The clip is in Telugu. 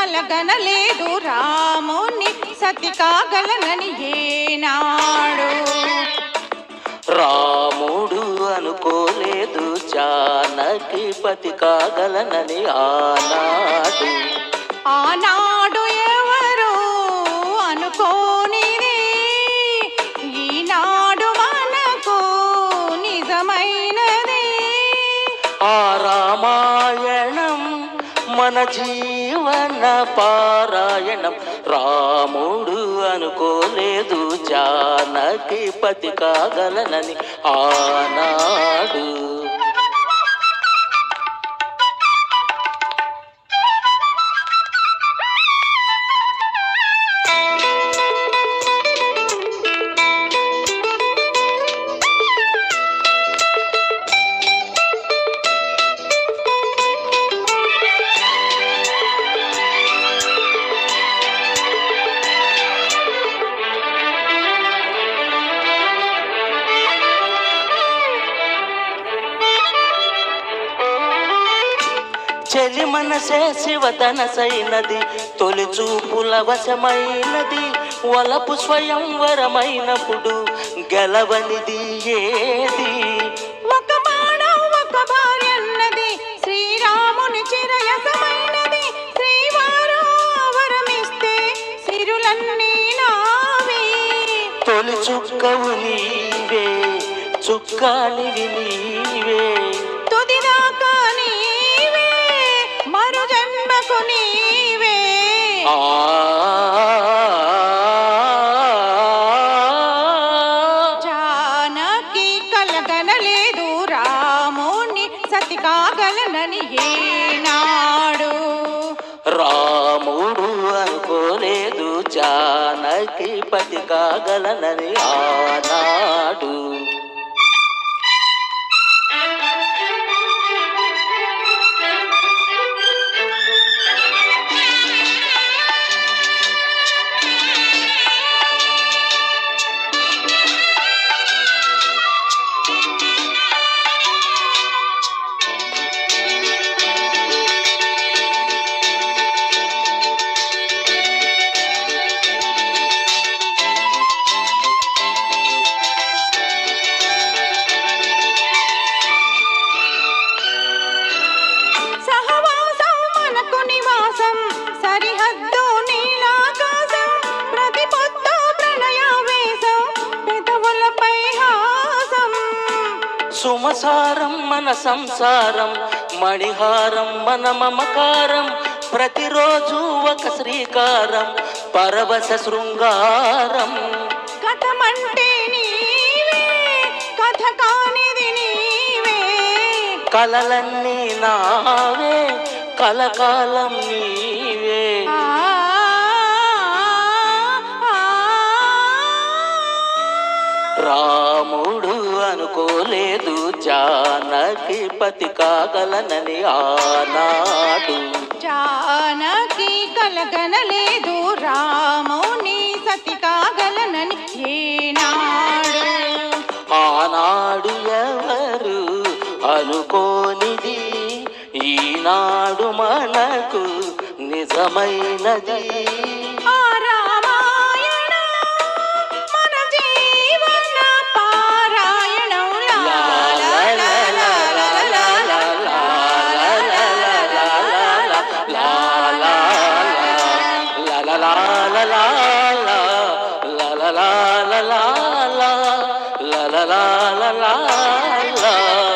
కలగనలేదు రాముని సతి కాగలనని ఏనాడు. రాముడు అనుకోలేదు జానకి పతి కాగలనని ఆనాడు. ఆనాడు ఎవరు అనుకోనిది మన జీవన పారాయణం. రాముడు అనుకోలేదు జానకి పతి కాగలనని. ఆనా చెలి మనసే శివతనసైనది తొలి చూపుల వశమైనది వలపు స్వయంవరమైనప్పుడు గెలవనిది ఏది? ఒక బాణం ఒక భార్య అన్నది శ్రీరాముని చిరయసమైనది శ్రీవారు వరమిస్తే సిరులన్నీ నావి. తొలి చుక్కవు నీవే చుక్కానివి నీవే. జానకి పతి కాగలనని ఆనాడు సుమసారం మన సంసారం మణిహారం మన మమకారం ప్రతిరోజు ఒక శ్రీకారం పరవశ శృంగారం. నీవే కథ కానిది నీవే. కలలన్నీ నావే కలకాలం నీవే. రాముడు అనుకోలేదు జానకి పతి కాగలనని ఆనాడు. జానకి కలగనలేదు రాముని సతి కాగలనని ఏనాడు. ఆనాడు ఎవరు అనుకోనిది? ఈనాడు మనకు నిజమైనది. La la la la la